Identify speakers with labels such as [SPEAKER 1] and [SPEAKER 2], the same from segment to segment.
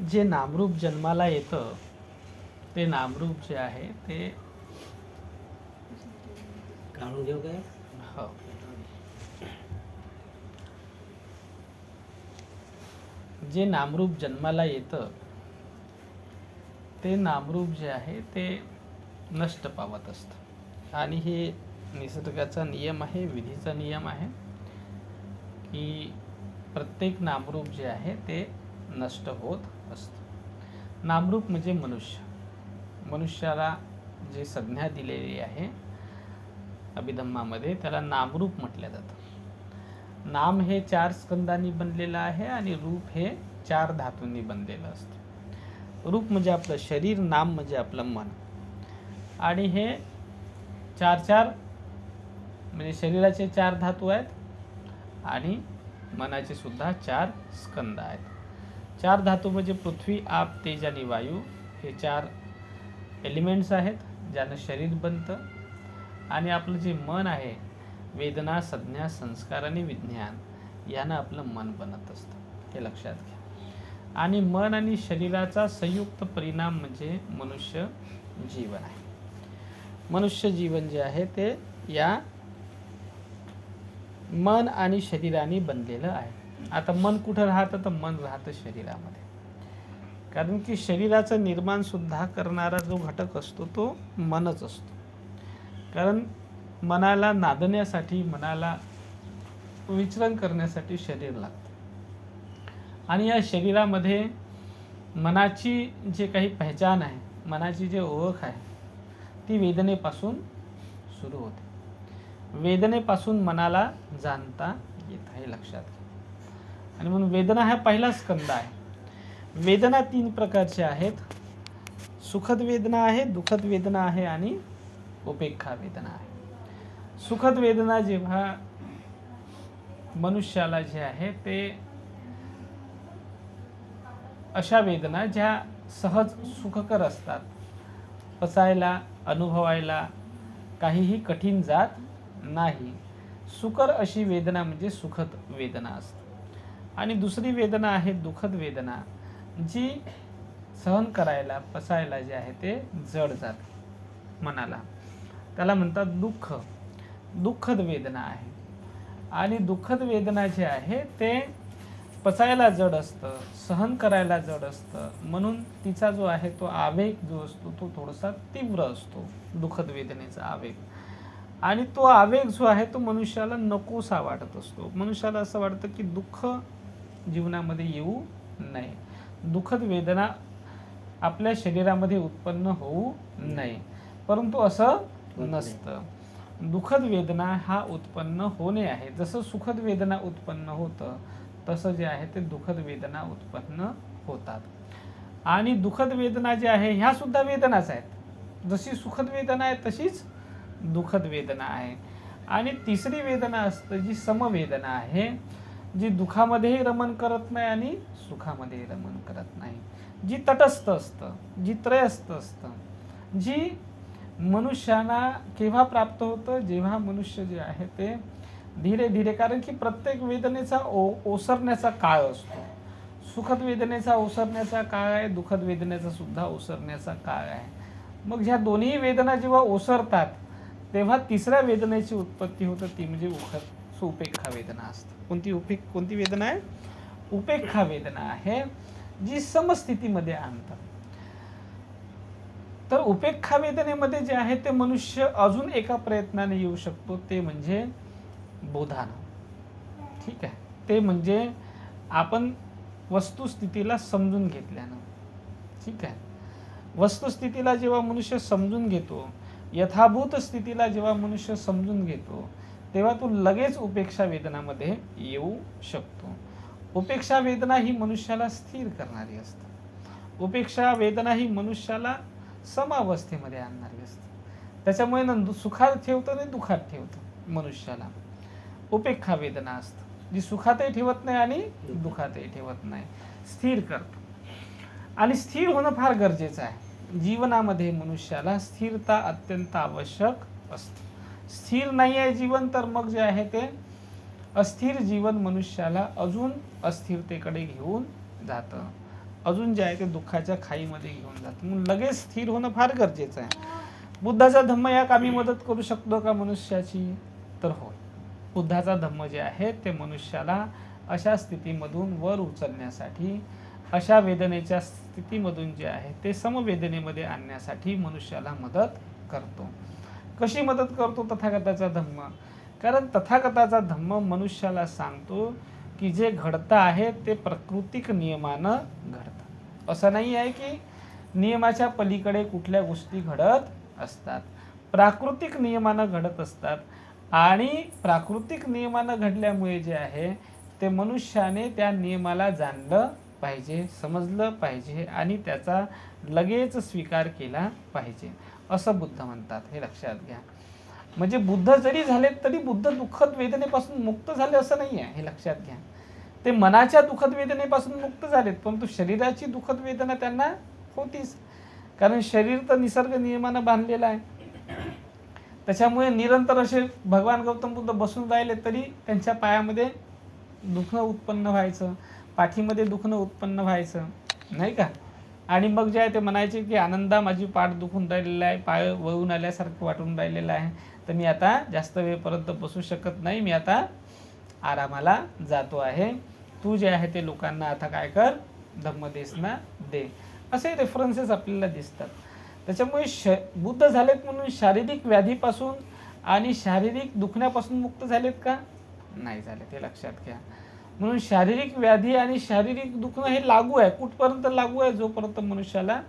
[SPEAKER 1] जे नामरूप जन्माला येतं ते नामरूप जे आहे ते
[SPEAKER 2] काढून घेऊ काय?
[SPEAKER 1] हो. जे नामरूप जन्माला येतं ते नामरूप जे आहे ते नष्ट पावत असतं. आणि हे निसर्गाचा नियम आहे विधीचा नियम आहे की प्रत्येक नामरूप जे आहे ते नष्ट होत असतं. नामरूप म्हणजे मनुष्य. मनुष्याला जे संज्ञा दिलेली आहे अभिधम्मामध्ये त्याला नामरूप म्हटलं जातं. नाम हे चार स्कंदांनी बनलेलं आहे आणि रूप हे चार धातूंनी बनलेलं असतं. रूप म्हणजे आपलं शरीर नाम म्हणजे आपलं मन. आणि हे चार चार म्हणजे शरीराचे चार धातू आहेत आणि मनाचे सुद्धा चार स्कंद आहेत. चार धातू म्हणजे पृथ्वी आप तेज आणि वायू. हे चार एलिमेंट्स आहेत ज्यानं शरीर बनतं. आणि आपलं जे मन आहे वेदना संज्ञा संस्कार आणि विज्ञान यानं आपलं मन बनत असतं. हे लक्षात घ्या. आणि मन आणि शरीराचा संयुक्त परिणाम म्हणजे मनुष्य जीवन आहे. मनुष्य जीवन जे आहे ते या मन आणि शरीराने बनलेलं आहे. आता मन कुठं राहतं तर मन राहतं शरीरामध्ये. कारण की शरीराचं निर्माण सुद्धा करणारा जो घटक असतो तो मनच असतो. कारण मनाला नादण्यासाठी मनाला विचलन करण्यासाठी शरीर लागतं. आणि या शरीरामध्ये मनाची जे काही पहचान आहे मनाची जी ओळख आहे ती वेदनेपासून सुरू होते. वेदनेपासून मनाला जाणता येत आहे लक्षात घ्या. आणि म्हणून वेदना हा पहिला स्कंद आहे. वेदना तीन प्रकारच्या आहेत. सुखद वेदना आहे दुःखद वेदना आहे आणि उपेक्षा वेदना आहे. सुखद वेदना जेव्हा मनुष्याला जे आहे ते अशा वेदना ज्या सहज सुखकर असतात. पचायला अनुभवायला काहीही कठीण जात नाही. सुकर अशी वेदना म्हणजे सुखद वेदना असते. आणि दुसरी वेदना आहे दुःखद वेदना जी सहन करायला पसायला जे आहे ते जड जाते मनाला. त्याला म्हणतात दुःख. दुःखद वेदना आहे. आणि दुःखद वेदना जे आहे ते पचायला जड असतं सहन करायला जड असतं. म्हणून तिचा जो आहे तो आवेग जो असतो तो थोडासा तीव्र असतो दुःखद वेदनेचा आवेग. आणि तो आवेग जो आहे तो मनुष्याला नकोसा वाटत असतो. मनुष्याला असं वाटतं की दुःख जीवनामध्ये येऊ नये. दुःखद वेदना आपल्या शरीरामध्ये उत्पन्न होऊ नये. परंतु असं. नसतं. दुःखद वेदना हा उत्पन्न होणे आहे. जसं सुखद वेदना उत्पन्न होतं तसं जे आहे ते दुःखद वेदना उत्पन्न होतात. आणि दुःखद वेदना जे आहे ह्या सुद्धा वेदनाच आहेत. जशी सुखद वेदना आहे तशीच दुःखद वेदना आहे. आणि तिसरी वेदना असतं जी समवेदना आहे. जी दुःखामध्येही रमण करत नाही आणि सुखामध्येही रमण करत नाही. जी तटस्थ असतं जी त्रयस्थ असतं जी मनुष्याला केव्हा प्राप्त होतं जेव्हा मनुष्य जे आहे ते धीरे धीरे कारण की प्रत्येक वेदनेचा ओ ओसरण्याचा काळ असतो. सुखद वेदनेचा ओसरण्याचा काळ आहे दुःखद वेदनेचा सुद्धा ओसरण्याचा काळ आहे. मग ह्या दोन्ही वेदना जेव्हा ओसरतात तेव्हा तिसऱ्या वेदनेची उत्पत्ती होतं ती म्हणजे उखद. उपेक्षा वेदना असते. कोणती उपेक कोणती वेदना आहे? उपेक्षा वेदना आहे जी समस्थितीमध्ये आणतात. तर उपेक्षा वेदनेमध्ये जे आहे ते मनुष्य अजून एका प्रयत्नाने येऊ शकतो ते म्हणजे बोधान. ठीक आहे? ते म्हणजे आपण वस्तुस्थितीला समजून घेतल्यानं. ठीक आहे? वस्तुस्थितीला जेव्हा मनुष्य समजून घेतो यथाभूत स्थितीला जेव्हा मनुष्य समजून घेतो तेव्हा तो लगेच उपेक्षा वेदनामध्ये येऊ शकतो. उपेक्षा वेदना ही मनुष्याला स्थिर करणारी असते. उपेक्षा वेदना ही मनुष्याला समावस्थेमध्ये आणणारी असते. त्याच्यामुळे ना सुखात ठेवतं आणि दुःखात ठेवतं मनुष्याला. उपेक्षा वेदना असतं. जी सुखातही ठेवत नाही आणि दुःखातही ठेवत नाही. स्थिर करतो. आणि स्थिर होणं फार गरजेचं आहे. जीवनामध्ये मनुष्याला स्थिरता अत्यंत आवश्यक असते. स्थिर नाही आहे जीवन तर मग जे आहे ते अस्थिर जीवन मनुष्याला अजून अस्थिरतेकडे घेऊन जातं. अजून जे आहे ते दुःखाच्या खाईमध्ये घेऊन जातं. म्हणून लगेच स्थिर होणं फार गरजेचं आहे. बुद्धाचा धम्म या कामी मदत करू शकतो का मनुष्याची? तर होय. बुद्धाचा धम्म जे आहे ते मनुष्याला अशा स्थितीमधून वर उचलण्यासाठी अशा वेदनेच्या स्थितीमधून जे आहे ते समवेदनेमध्ये आणण्यासाठी मनुष्याला मदत करतो. कशी मदत करतो तथागताचा धम्म? कारण तथागताचा धम्म मनुष्याला सांगतो की जे घडतं आहे ते प्राकृतिक नियमानं घडतं. असं नाही आहे की नियमाच्या पलीकडे कुठल्या गोष्टी घडत असतात. प्राकृतिक नियमानं घडत असतात आणि प्राकृतिक नियमानं घडल्यामुळे जे आहे ते मनुष्याने त्या नियमाला जाणलं पाहिजे समजलं पाहिजे आणि त्याचा लगेच स्वीकार केला पाहिजे. असं बुद्ध म्हणतात. हे लक्षात घ्या. म्हणजे बुद्ध जरी झाले तरी बुद्ध दुःखद वेदनेपासून मुक्त झाले असं नाही आहे हे लक्षात घ्या. ते मनाच्या दुःखद वेदनेपासून मुक्त झालेत परंतु शरीराची दुःखद वेदना त्यांना होतीच. कारण शरीर तर निसर्ग नियमानं बांधलेलं आहे. त्याच्यामुळे निरंतर असे भगवान गौतम बुद्ध बसून राहिले तरी त्यांच्या पायामध्ये दुखणं उत्पन्न व्हायचं. पाठीमध्ये दुखणं उत्पन्न व्हायचं. नाही का? आणि मग जे आहे ते म्हणायचे की आनंदा माझी पाठ दुखून राहिलेला आहे पाय वळून आल्यासारखं वाटून राहिलेलं आहे. तर मी आता जास्त वेळपर्यंत बसू शकत नाही. मी आता आरामाला जातो आहे. तू जे आहे ते लोकांना आता काय कर धम्मदेसना दे. असे रेफरन्सेस आपल्याला दिसतात. त्याच्यामुळे श बुद्ध झालेत म्हणून शारीरिक व्याधीपासून आणि शारीरिक दुखण्यापासून मुक्त झालेत का? नाही झाले ते लक्षात घ्या. म्हणून शारीरिक व्याधी आणि शारीरिक दुखणं हे लागू आहे. कुठपर्यंत लागू आहे जोपर्यंत मनुष्याला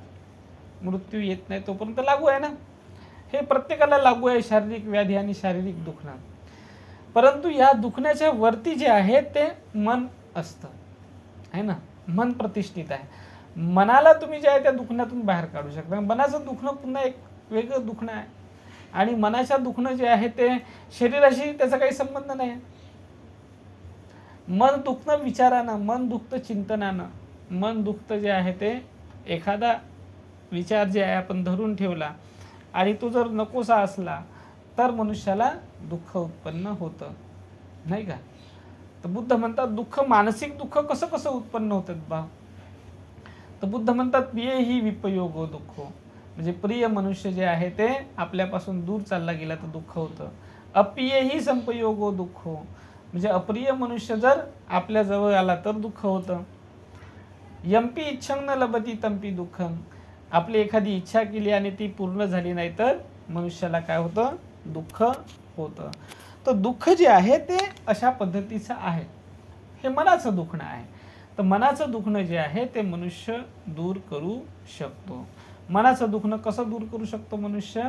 [SPEAKER 1] मृत्यू येत नाही तोपर्यंत लागू आहे ना? हे प्रत्येकाला लागू आहे शारीरिक व्याधी आणि शारीरिक दुखणं. परंतु या दुखण्याच्या वरती जे आहे ते मन असतं. आहे ना? मन प्रतिष्ठित आहे. मनाला तुम्ही जे आहे त्या दुखण्यातून बाहेर काढू शकता. मनाचं दुखणं पुन्हा एक वेगळं दुखणं आहे. आणि मनाच्या दुखणं जे आहे ते शरीराशी त्याचा काही संबंध नाही. आहे मन दुखणं विचारानं मन दुखतं चिंतनानं. मन दुखतं जे आहे ते एखादा विचार जे आहे आपण धरून ठेवला आणि तो जर नकोसा असला तर मनुष्याला दुःख उत्पन्न होतं. नाही का? तर बुद्ध म्हणतात दुःख मानसिक दुःख कसं कसं उत्पन्न होतात बा? तर बुद्ध म्हणतात प्रिय ही विपयोग दुःख. म्हणजे प्रिय मनुष्य जे आहे ते आपल्यापासून दूर चालला गेला तर दुःख होतं. अप्रिय ही संपयोग दुःख. म्हणजे अप्रिय मनुष्य जर आपल्या जवळ आला तर दुःख होतं. यंपी इच्छंग न लबती तंपी दुःखं. आपली एखादी इच्छा केली आणि ती पूर्ण झाली नाही तर मनुष्याला काय होतं? दुःख होतं. तर दुःख जे आहे ते अशा पद्धतीचं आहे. हे मनाचं दुखणं आहे. तर मनाचं दुखणं जे आहे ते मनुष्य दूर करू शकतो. मनाचं दुखणं कसं दूर करू शकतो मनुष्य?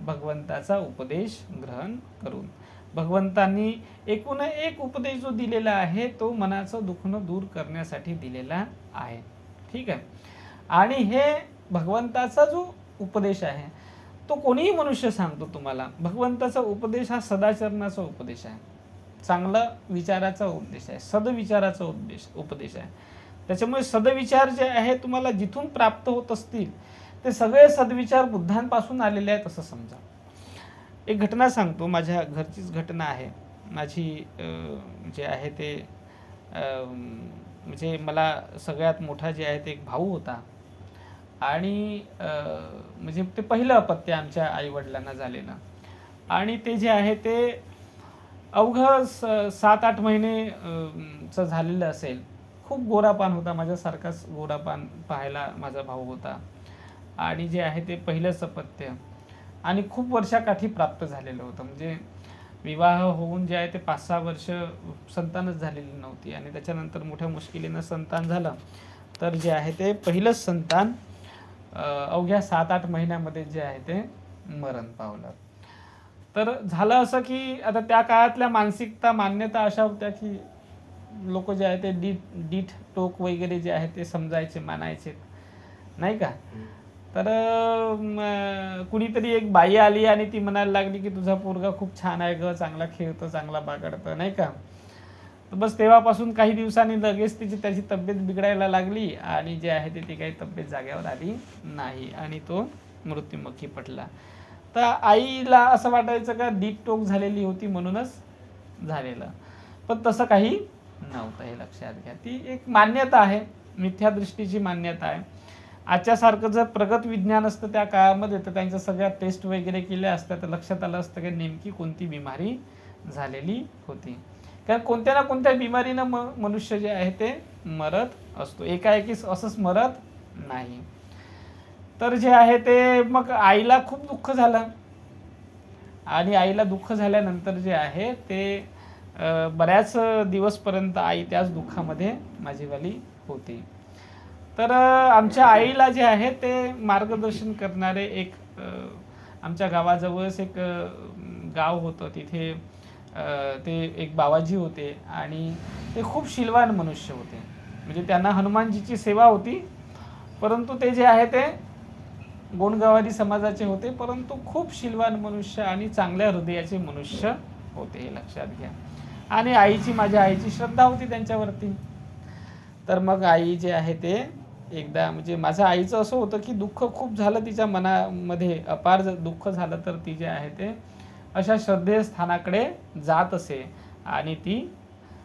[SPEAKER 1] भगवंताचा उपदेश ग्रहण करून. भगवंतांनी एकूण एक उपदेश जो दिलेला आहे तो मनाचं दुखणं दूर करण्यासाठी दिलेला आहे. ठीक आहे? आणि हे भगवंताचा जो उपदेश आहे तो कोणीही मनुष्य सांगतो तुम्हाला. भगवंताचा उपदेश हा सदाचरणाचा उपदेश आहे. चांगला विचाराचा उपदेश आहे. सदविचाराचा उपदेश उपदेश आहे. त्याच्यामुळे सदविचार जे आहे तुम्हाला जिथून प्राप्त होत असतील ते सगळे सदविचार बुद्धांपासून आलेले आहेत असं समजा. एक घटना सांगतो. माझ्या घरचीच घटना आहे. माझी जे आहे ते म्हणजे मला सगळ्यात मोठा जे आहे ते एक भाऊ होता. आणि म्हणजे ते पहिलं अपत्य आमच्या आईवडिलांना झालेलं. आणि ते जे आहे ते अवघं स सात आठ महिनेचं चं झालेलं असेल. खूप गोरापान होता. माझ्यासारखाच गोरापान पाहायला माझा भाऊ होता. आणि जे आहे ते पहिलंच अपत्य. आणि खूप वर्षाकाठी प्राप्त झालेलं होतं. म्हणजे विवाह होऊन जे आहे ते पाच सहा वर्ष संतानच झालेली नव्हती आणि त्याच्यानंतर मोठ्या मुश्किलीनं संतान झालं. तर जे आहे ते पहिलंच संतान अवघ्या सात आठ महिन्यामध्ये जे आहे ते मरण पावलं. तर झालं असं की आता त्या काळातल्या मानसिकता मान्यता अशा होत्या की लोक जे आहे ते डीट डीठ टोक वगैरे जे आहे ते समजायचे मानायचे. नाही का? तर कुणीतरी एक बाई आली आणि ती म्हणायला लागली की तुझा पोरगा खूप छान आहे ग चांगला खेळतं चांगला बागडतं नाही का? तर बस तेव्हापासून काही दिवसांनी लगेच तिची त्याची तब्येत बिघडायला लागली आणि जे आहे ते ती काही तब्येत जाग्यावर आली नाही आणि तो मृत्युमुखी पटला तर आईला असं वाटायचं का डीप टोक झालेली होती म्हणूनच झालेलं. पण तसं काही नव्हतं हे लक्षात घ्या. ती एक मान्यता आहे मिथ्या दृष्टीची मान्यता आहे. आजच्यासारखं जर प्रगत विज्ञान असतं त्या काळामध्ये तर त्यांच्या सगळ्या टेस्ट वगैरे केल्या असत्या. तर लक्षात आलं असतं की नेमकी कोणती बिमारी झालेली होती. कारण कोणत्या ना कोणत्या बिमारीनं म मनुष्य जे आहे ते मरत असतो. एकाएकी असंच मरत नाही. तर जे आहे ते मग आईला खूप दुःख झालं. आणि आईला दुःख झाल्यानंतर जे आहे ते बऱ्याच दिवसपर्यंत आई त्याच दुःखामध्ये माझीवाली होती. तर आमच्या आईला जे आहे ते मार्गदर्शन करणारे एक आमच्या गावाजवळच एक गाव होतं. तिथे ते एक बाबाजी होते आणि ते खूप शिलवान मनुष्य होते. म्हणजे त्यांना हनुमानजीची सेवा होती. परंतु ते जे आहे ते गोंडगावारी समाजाचे होते. परंतु खूप शिलवान मनुष्य आणि चांगल्या हृदयाचे मनुष्य होते हे लक्षात घ्या. आणि आईची माझ्या आईची श्रद्धा होती त्यांच्यावरती. तर मग आई जे आहे ते एकदा म्हणजे माझ्या आईचं असं होतं की दुःख खूप झालं तिच्या मनामध्ये अपार जर दुःख झालं तर ती जे आहे ते अशा श्रद्धेस्थानाकडे जात असे आणि ती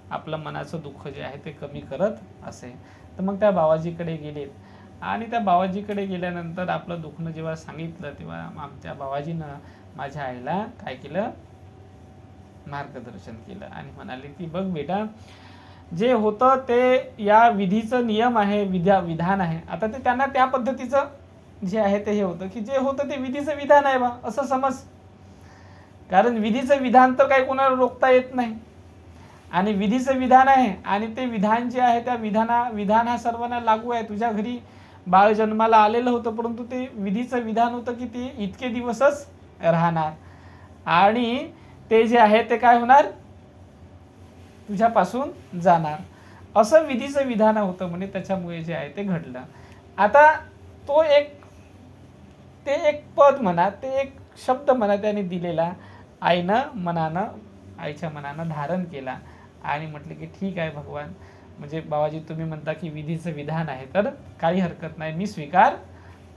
[SPEAKER 1] आपलं मनाचं दुःख जे आहे ते कमी करत असे. तर मग त्या बाबाजीकडे गेलेत आणि त्या बाबाजीकडे गेल्यानंतर आपलं दुखणं जेव्हा सांगितलं तेव्हा आमच्या बाबाजीनं माझ्या आईला काय केलं? मार्गदर्शन केलं आणि म्हणाले की बघ बेटा जे होतं ते या विधीचं नियम आहे विधा विधान आहे. आता ते त्यांना त्या पद्धतीचं जे आहे ते हे होतं की जे होतं ते विधीचं विधान आहे बा असं समज. कारण विधीचं विधान तर काही कोणाला रोखता येत नाही. आणि विधीचं विधान आहे आणि ते विधान जे आहे त्या विधाना विधान हा सर्वांना लागू आहे. तुझ्या घरी बाळ जन्माला आलेलं होतं परंतु ते विधीचं विधान होतं की ते इतके दिवसच राहणार. आणि ते जे आहे ते काय होणार? तुझ्यापासून जाणार. असं विधीचं विधान होतं म्हणजे त्याच्यामुळे जे आहे ते घडलं. आता तो एक ते एक पद म्हणा ते एक शब्द म्हणा त्याने दिलेला आईनं मनानं आईच्या मनानं धारण केला. आणि म्हटले की ठीक आहे भगवान. म्हणजे बाबाजी तुम्ही म्हणता की विधीचं विधान आहे तर काही हरकत नाही मी स्वीकार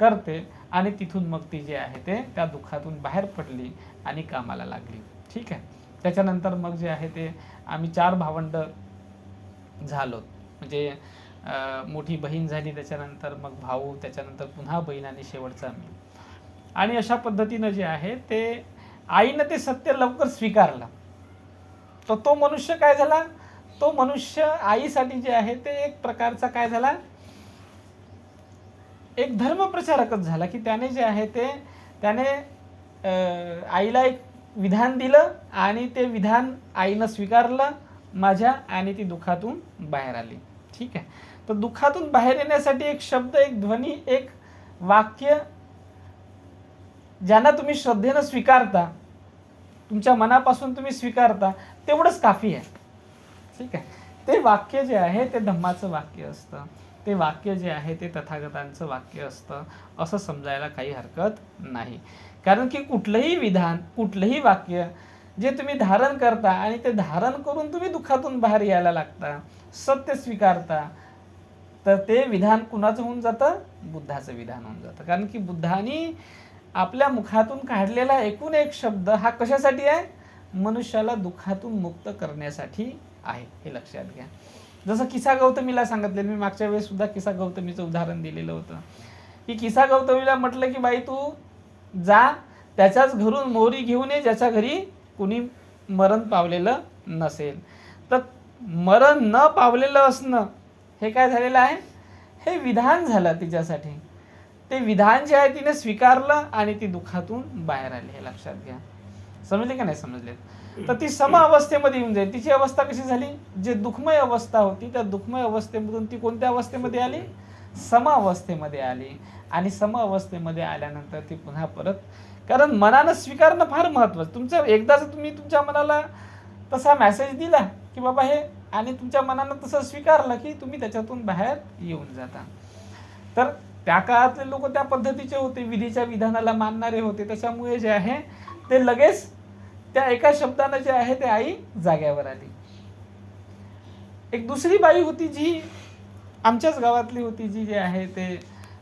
[SPEAKER 1] करते. आणि तिथून मग ती जे आहे ते त्या दुःखातून बाहेर पडली आणि कामाला लागली. ठीक आहे? त्याच्यानंतर मग जे आहे ते आम्ही चार भावंड झालो. म्हणजे मोठी बहीण झाली त्याच्यानंतर मग भाऊ त्याच्यानंतर पुन्हा बहीण आणि शेवटचा मी आणि अशा पद्धतीनं जे आहे ते आईनं ते सत्य लवकर स्वीकारलं. तर तो मनुष्य काय झाला? तो मनुष्य आईसाठी जे आहे ते एक प्रकारचा काय झाला? एक धर्मप्रचारकच झाला की त्याने जे आहे ते त्याने आईला एक विधान दिलं आणि ते विधान आईनं स्वीकारलं माझ्या आणि ती दुःखातून बाहेर आली. ठीक आहे? तर दुःखातून बाहेर येण्यासाठी एक शब्द एक ध्वनी एक वाक्य ज्यांना तुम्ही श्रद्धेनं स्वीकारता तुमच्या मनापासून तुम्ही स्वीकारता तेवढंच काफी आहे. ठीक आहे? ते वाक्य जे आहे ते धम्माचं वाक्य असतं. ते वाक्य जे आहे ते तथागतांचं वाक्य असतं. असं समजायला काही हरकत नाही. कारण की कुठलंही विधान कुठलंही वाक्य जे तुम्ही धारण करता आणि ते धारण करून तुम्ही दुःखातून बाहेर यायला लागता सत्य स्वीकारता तर ते विधान कुणाचं होऊन जातं? बुद्धाचं विधान होऊन जातं. कारण की बुद्धानी आपल्या मुखातून काढलेला एकूण एक शब्द हा कशासाठी आहे? मनुष्याला दुःखातून मुक्त करण्यासाठी आहे. हे लक्षात घ्या. जसं किसा गौतमीला सांगितलेलं मी मागच्या वेळेस सुद्धा किसा गौतमीचं उदाहरण दिलेलं होतं. की किसा गौतमीला म्हटलं की बाई तू जा त्याच्याच घरून मोहरी घेऊन ये ज्याच्या घरी कुणी मरण पावलेलं नसेल. तर मरण न पावलेलं असणं हे काय झालेलं आहे? हे विधान झालं तिच्यासाठी. ते विधान जे आहे तिने स्वीकारलं आणि ती दुःखातून बाहेर आली. हे लक्षात घ्या. समजले का नाही समजले? तर ती सम अवस्थेमध्ये येऊन जाईल. तिची अवस्था कशी झाली? जे दुःखमय अवस्था होती त्या दुःखमय अवस्थेमधून ती कोणत्या अवस्थेमध्ये आली? सम अवस्थेमध्ये आली. आणि सम अवस्थेमध्ये आल्यानंतर ती पुन्हा परत कारण मनानं स्वीकारणं फार महत्त्वाचं तुमचं एकदाच तुम्ही तुमच्या मनाला तसा मॅसेज दिला की बाबा हे आणि तुमच्या मनानं तसं स्वीकारलं की तुम्ही त्याच्यातून बाहेर येऊन जाता. तर त्या काळातले लोक त्या पद्धतीचे होते विधीच्या विधानाला मानणारे होते. त्याच्यामुळे जे आहे ते लगेच त्या एका शब्दानं जे आहे ते आई जाग्यावर आली. एक दुसरी बाई होती जी आमच्याच गावातली होती जी जे आहे ते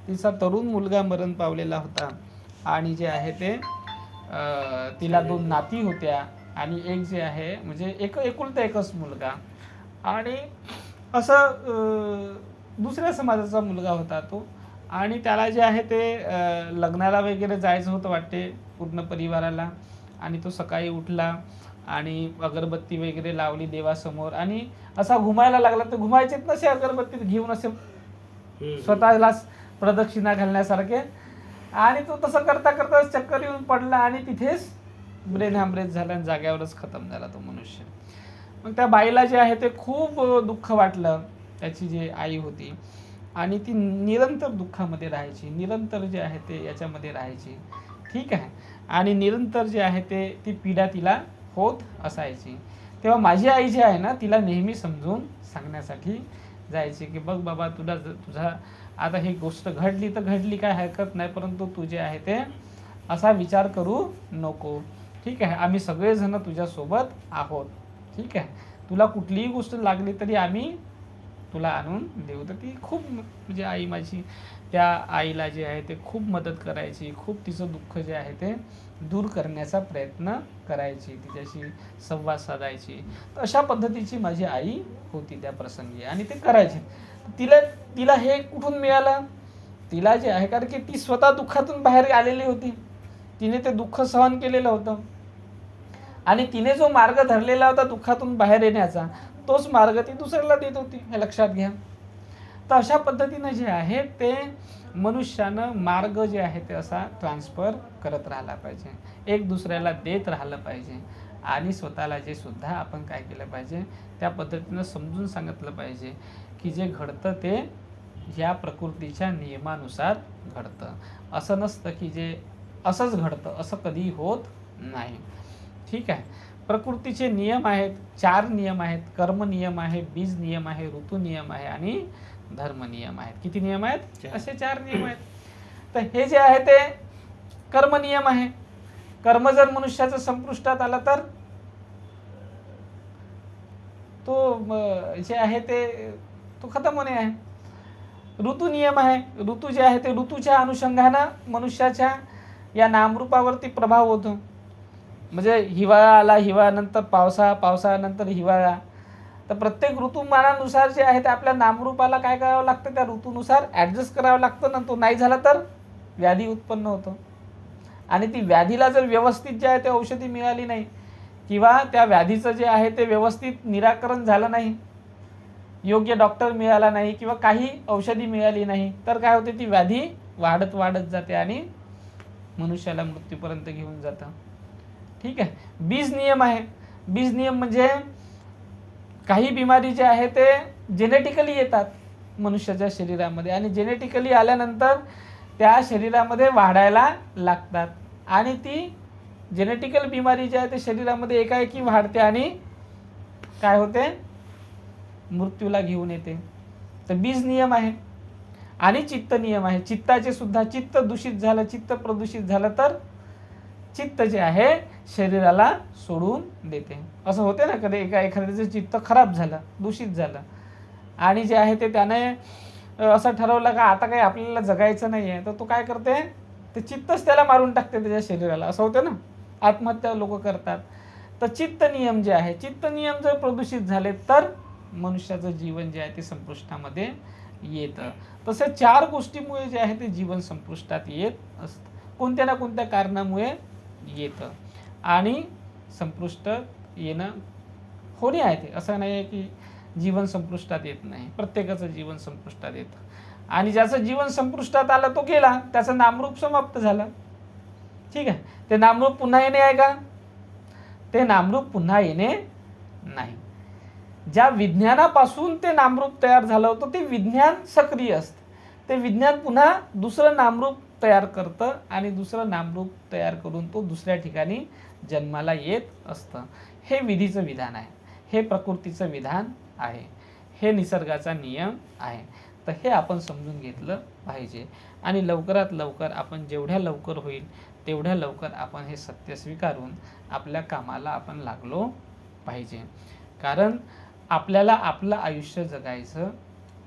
[SPEAKER 1] तिचा तरुण मुलगा मरण पावलेला होता. आणि जे आहे ते तिला दोन नाती होत्या आणि एक जे आहे म्हणजे एक एकुलता एकच मुलगा. आणि असं दुसऱ्या समाजाचा मुलगा होता तो. आणि त्याला जे आहे ते लग्नाला वगैरे जायचं होतं वाटते पूर्ण परिवाराला. आणि तो सकाळी उठला आणि अगरबत्ती वगैरे लावली देवासमोर. आणि असा घुमायला लागला तर घुमायचेच नसे अगरबत्ती घेऊन असे. स्वतःलाच प्रदक्षिणा घालण्यासारखे. आणि तो तसं करता करता चक्कर येऊन पडला आणि तिथेच ब्रेन हॅमरेज झाला आणि जाग्यावरच खतम झाला तो मनुष्य. मग त्या बाईला जे आहे ते खूप दुःख वाटलं. त्याची जी आई होती आणि ती निरंतर दुःखामध्ये राहायची. निरंतर जे आहे ते याच्यामध्ये राहायची. ठीक आहे? आणि निरंतर जे आहे ते ती पीडा तिला होत असायची. तेव्हा माझी आई जी आहे ना तिला नेहमी समजून सांगण्यासाठी जायची की बघ बाबा तुला ज- तुझा आता ही गोष्ट घडली तर घडली काय हरकत नाही परंतु तू जे आहे ते असा विचार करू नको. ठीक आहे? आम्ही सगळेजण तुझ्यासोबत आहोत. ठीक आहे? तुला कुठलीही गोष्ट लागली तरी आम्ही तुला आणून देऊ. तर ती खूप म्हणजे आई माझी त्या आईला जे आहे ते खूप मदत करायची खूप तिचं दुःख जे आहे ते दूर करण्याचा प्रयत्न करायची तिच्याशी संवाद साधायची. तर अशा पद्धतीची माझी आई होती त्या प्रसंगी आणि ते करायची. तिला तिला हे कुठून मिळालं? तिला जे आहे कारण की ती स्वतः दुःखातून बाहेर आलेली होती. तिने ते दुःख सहन केलेलं होतं. आणि तिने जो मार्ग धरलेला होता दुःखातून बाहेर येण्याचा तोच मार्ग ती दुसऱ्याला देत होती. हे लक्षात घ्या. तर अशा पद्धतीनं जे आहे ते मनुष्यानं मार्ग जे आहे ते असा ट्रान्सफर करत राहिला पाहिजे. एक दुसऱ्याला देत राहिलं पाहिजे. आणि स्वतःला जे सुद्धा आपण काय केलं पाहिजे त्या पद्धतीनं समजून सांगितलं पाहिजे. की जे घडतं ते या प्रकृतीच्या नियमानुसार घडतं. असं नसतं की जे असंच घडतं असं कधी होत नाही. ठीक आहे? प्रकृतीचे नियम आहेत चार नियम आहेत. कर्म नियम आहे बीज नियम आहे ऋतू नियम आहे आणि धर्म नियम आहेत. किती नियम आहेत. असे चार नियम आहेत. तर हे जे आहे ते कर्म नियम आहे. कर्म जर मनुष्याचं संपुष्टात आलं तर तो जे आहे ते तो खतम होणे आहे. ऋतू नियम आहे. ऋतू जे आहे ते ऋतूच्या अनुषंगानं मनुष्याच्या या नामरूपावरती प्रभाव होतो. म्हणजे हिवाळा आला हिवाळ्यानंतर पावसाळा पावसानंतर हिवाळा. तर प्रत्येक ऋतुमानानुसार जे आहे ते आपल्या नामरूपाला काय करावं लागतं? त्या ऋतूनुसार ॲडजस्ट करावं लागतं. ना तो नाही झाला तर व्याधी उत्पन्न होतो. आणि ती व्याधीला जर व्यवस्थित जे आहे ते औषधी मिळाली नाही किंवा त्या व्याधीचं जे आहे ते व्यवस्थित निराकरण झालं नाही योग्य डॉक्टर मिळाला नाही किंवा काही औषधी मिळाली नाही तर काय होते? ती व्याधी वाढत वाढत जाते आणि मनुष्याला मृत्यूपर्यंत घेऊन जातं. ठीक आहे? बीज नियम आहे. बीज नियम म्हणजे काही बिमारी जे आहे ते जेनेटिकली येतात मनुष्याच्या शरीरामध्ये आणि जेनेटिकली आल्यानंतर त्या शरीरामध्ये वाढायला लागतात. आणि ती जेनेटिकल बिमारी जी आहे ते शरीरामध्ये एकाएकी वाढते आणि काय होते? मृत्यूला घेऊन येते. तर बीज नियम आहे. आणि चित्त नियम आहे. चित्ताचे सुद्धा चित्त दूषित झालं चित्त प्रदूषित झालं तर चित्त जे आहे शरीराला सोडून देते. असं होते ना कधी एका एखाद्याचं चित्त खराब झालं दूषित झालं. आणि जे आहे ते त्याने असं ठरवलं का आता काही आपल्याला जगायचं नाही आहे तर तो काय करते? ते चित्तच त्याला मारून टाकते त्याच्या शरीराला. असं होतं ना? आत्महत्या लोक करतात. तर चित्त नियम जे आहे चित्त नियम जर प्रदूषित झाले तर मनुष्याचं जीवन जे आहे ते संपुष्टामध्ये येतं. तसं चार गोष्टीमुळे जे आहे ते जीवन संपुष्टात येत असतं. कोणत्या ना कोणत्या कारणामुळे येतं. आणि संपुष्ट येणं होणे आहे ते. असं नाही आहे की जीवन संपुष्टात येत नाही. प्रत्येकाचं जीवन संपुष्टात येतं. आणि ज्याचं जीवन संपुष्टात आलं तो गेला त्याचं नामरूप समाप्त झालं. ठीक आहे. ते नामरूप पुन्हा येणे आहे का? ते नामरूप पुन्हा येणे नाही. ज्या विज्ञानापासून ते नामरूप तयार झालं होतं ते विज्ञान सक्रिय असतं. ते विज्ञान पुन्हा दुसरं नामरूप तयार करतं आणि दुसरं नामरूप तयार करून तो दुसऱ्या ठिकाणी जन्माला येत असतं. हे विधीचं विधान आहे. हे प्रकृतीचं विधान आहे. हे निसर्गाचा नियम आहे. तर हे आपण समजून घेतलं पाहिजे. आणि लवकरात लवकर आपण जेवढ्या लवकर होईल तेवढ्या लवकर आपण हे सत्य स्वीकारून आपल्या कामाला आपण लागलो पाहिजे. कारण आपल्याला आपलं आयुष्य जगायचं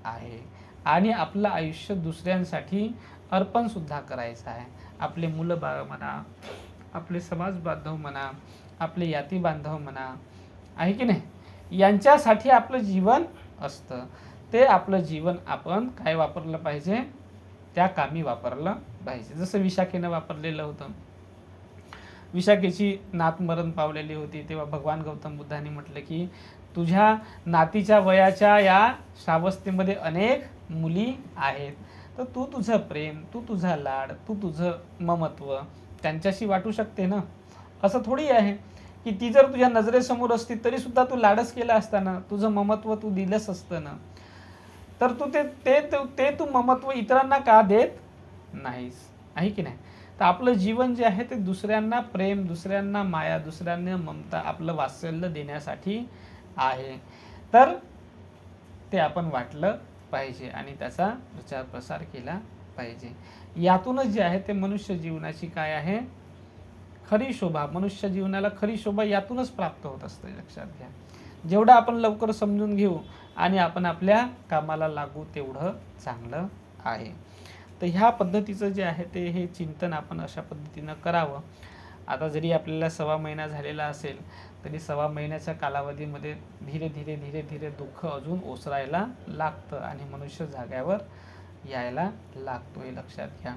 [SPEAKER 1] आहे. आणि आपलं आयुष्य दुसऱ्यांसाठी अर्पणसुद्धा करायचं आहे. आपले मुलं बाळ म्हणा आपले समाज बांधव म्हणा आपले याती बांधव म्हणा आहे की नाही? यांच्यासाठी आपलं जीवन असतं. ते आपलं जीवन आपण काय वापरलं पाहिजे? त्या कामी वापरलं पाहिजे. जसं विशाखेनं वापरलेलं होतं. विशाखेची नात मरण पावलेली होती. तेव्हा भगवान गौतम बुद्धांनी म्हटलं की तुझ्या नातीच्या वयाच्या या श्रावस्तीमध्ये अनेक मुली आहेत. तर तू तुझं प्रेम तू तुझा लाड तू तुझं ममत्व त्यांच्याशी वाटू शकते ना? असं थोडी आहे की ती जर तुझ्या नजरेसमोर असती तरी सुद्धा तू लाडच केला असताना तुझं ममत्व तू दिलंच असतं ना? तर तू ते ते ते- ते तू ममत्व इतरांना का देत नाहीस? आहे की नाही? तर आपलं जीवन जे आहे ते दुसऱ्यांना प्रेम दुसऱ्यांना माया दुसऱ्यांना ममता आपलं वात्सल्य देण्यासाठी आहे. तर ते आपण वाटलं पाहिजे आणि त्याचा प्रचार प्रसार केला पाहिजे. यातूनच जे आहे ते मनुष्य जीवनाची काय आहे? खरी शोभा. मनुष्य जीवनाला खरी शोभा यातूनच प्राप्त होत असते लक्षात घ्या. जेवढं आपण लवकर समजून घेऊ आणि आपण आपल्या कामाला लागू तेवढं चांगलं आहे. तर ह्या पद्धतीचं जे आहे ते हे चिंतन आपण अशा पद्धतीनं करावं. आता जरी आपल्याला सव्वा महिना झालेला असेल तरी सव्वा महिन्याच्या कालावधीमध्ये धीरे धीरे धीरे धीरे दुःख अजून ओसरायला लागतं आणि मनुष्य जाग्यावर यायला लागतो हे लक्षात घ्या.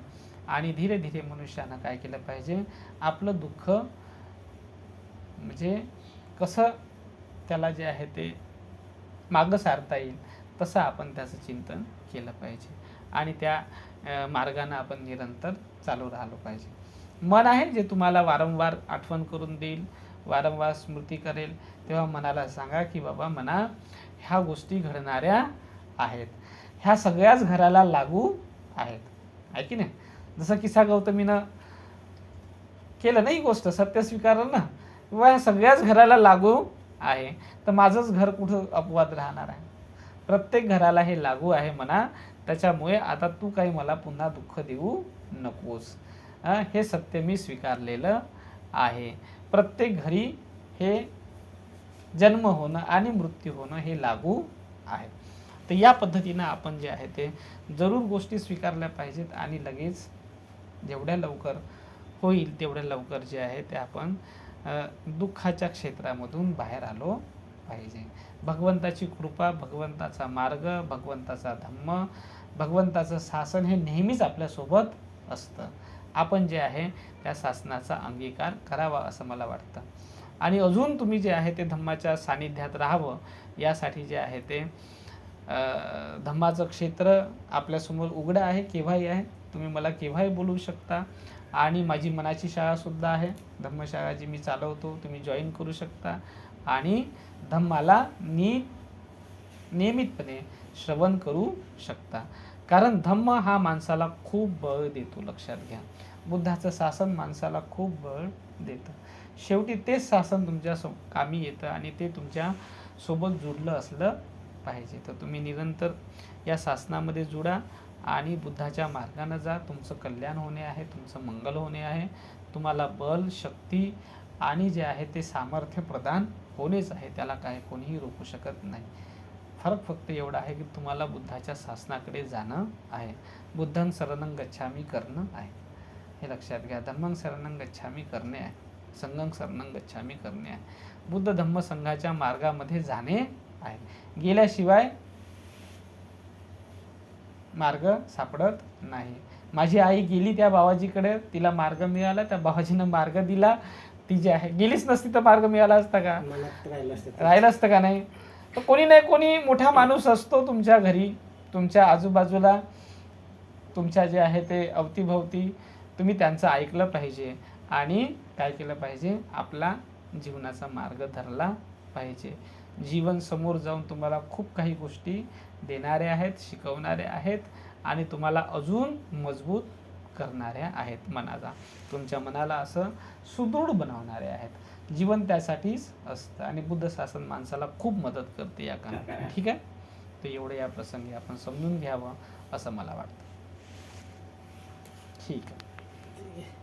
[SPEAKER 1] आणि धीरे धीरे मनुष्यानं काय केलं पाहिजे? आपलं दुःख म्हणजे कसं त्याला जे आहे ते मागं सारता येईल तसं आपण त्याचं चिंतन केलं पाहिजे. आणि त्या मार्गानं आपण निरंतर चालू राहिलो पाहिजे. मन आहे जे तुम्हाला वारंवार आठवण करून देईल वारंवार स्मृती करेल तेव्हा मनाला सांगा की बाबा मना ह्या गोष्टी घडणाऱ्या आहेत. ह्या सगळ्याच घराला लागू आहेत. आहे की नाही? जसं किसा गौतमीनं केलं नाही गोष्ट सत्य स्वीकारलं ना किंवा ह्या सगळ्याच घराला लागू आहे. तर माझंच घर कुठं अपवाद राहणार आहे? प्रत्येक घराला हे लागू आहे म्हणा त्याच्यामुळे आता तू काही मला पुन्हा दुःख देऊ नकोस. हे सत्य मी स्वीकारलेलं आहे. प्रत्येक घरी हे जन्म होणं आणि मृत्यू होणं हे लागू आहे. तर या पद्धतीनं आपण जे आहे ते जरूर गोष्टी स्वीकारल्या पाहिजेत आणि लगेच जेवढ्या लवकर होईल तेवढ्या लवकर जे आहे ते आपण दुःखाच्या क्षेत्रामधून बाहेर आलो पाहिजे. भगवंताची कृपा भगवंताचा मार्ग भगवंताचा धम्म भगवंताचं शासन हे नेहमीच आपल्यासोबत असतं. आपण जे आहे त्या शासनाचा अंगीकार करावा असं मला वाटतं. आणि अजून तुम्ही जे आहे ते धम्माच्या सानिध्यात राहावं यासाठी जे आहे ते धम्माचं क्षेत्र आपल्यासमोर उघडं आहे केव्हाही आहे तुम्ही मला केव्हाही बोलू शकता. आणि माझी मनाची शाळासुद्धा आहे. धम्मशाळा जी मी चालवतो तुम्ही जॉईन करू शकता. आणि धम्माला नीट नियमितपणे श्रवण करू शकता. कारण धम्म हा माणसाला खूप बळ देतो लक्षात घ्या. बुद्धाचं शासन माणसाला खूप बळ देतं. शेवटी तेच शासन तुमच्या सो कामी येतं आणि ते तुमच्यासोबत जुडलं असलं पाहिजे. तर तुम्ही निरंतर या शासनामध्ये जुडा आणि बुद्धाच्या मार्गानं जा. तुमचं कल्याण होणे आहे तुमचं मंगल होणे आहे. तुम्हाला बल शक्ती आणि जे आहे ते सामर्थ्य प्रदान होणेच आहे. त्याला काय कोणीही रोखू शकत नाही. फरक फक्त एवढा आहे की तुम्हाला बुद्धाच्या शासनाकडे जाणं आहे. बुद्धं शरणं गच्छामी करणं आहे. हे लक्षात घ्या. धम्मं शरणं गच्छामी करणे आहे. संघं शरणं गच्छामी करणे आहे. बुद्ध धम्म संघाच्या मार्गामध्ये जाणे आहे. गेल्याशिवाय मार्ग सापडत नाही. माझी आई गेली त्या बाबाजीकडे तिला मार्ग मिळाला त्या बाबाजीनं मार्ग दिला. ती जी आहे गेलीच नसती तर मार्ग मिळाला असता का. राहिलं असतं का नाही? तर कोणी नाही कोणी मोठा माणूस असतो तुमच्या घरी तुमच्या आजूबाजूला तुमच्या जे आहे ते अवतीभवती तुम्ही त्यांचं ऐकलं पाहिजे आणि काय केलं पाहिजे? आपला जीवनाचा मार्ग धरला पाहिजे. जीवन समोर जाऊन तुम्हाला खूप काही गोष्टी देणारे आहेत शिकवणारे आहेत आणि तुम्हाला अजून मजबूत करणाऱ्या आहेत मनाला. तुमच्या मनाला असं सुदृढ बनवणारे आहेत. जीवन त्यासाठीच असतं आणि बुद्ध शासन माणसाला खूप मदत करते या कामात ठीक आहे? तर एवढं या प्रसंगी आपण समजून घ्यावं असं मला वाटतं. ठीक आहे
[SPEAKER 2] ठीक आहे.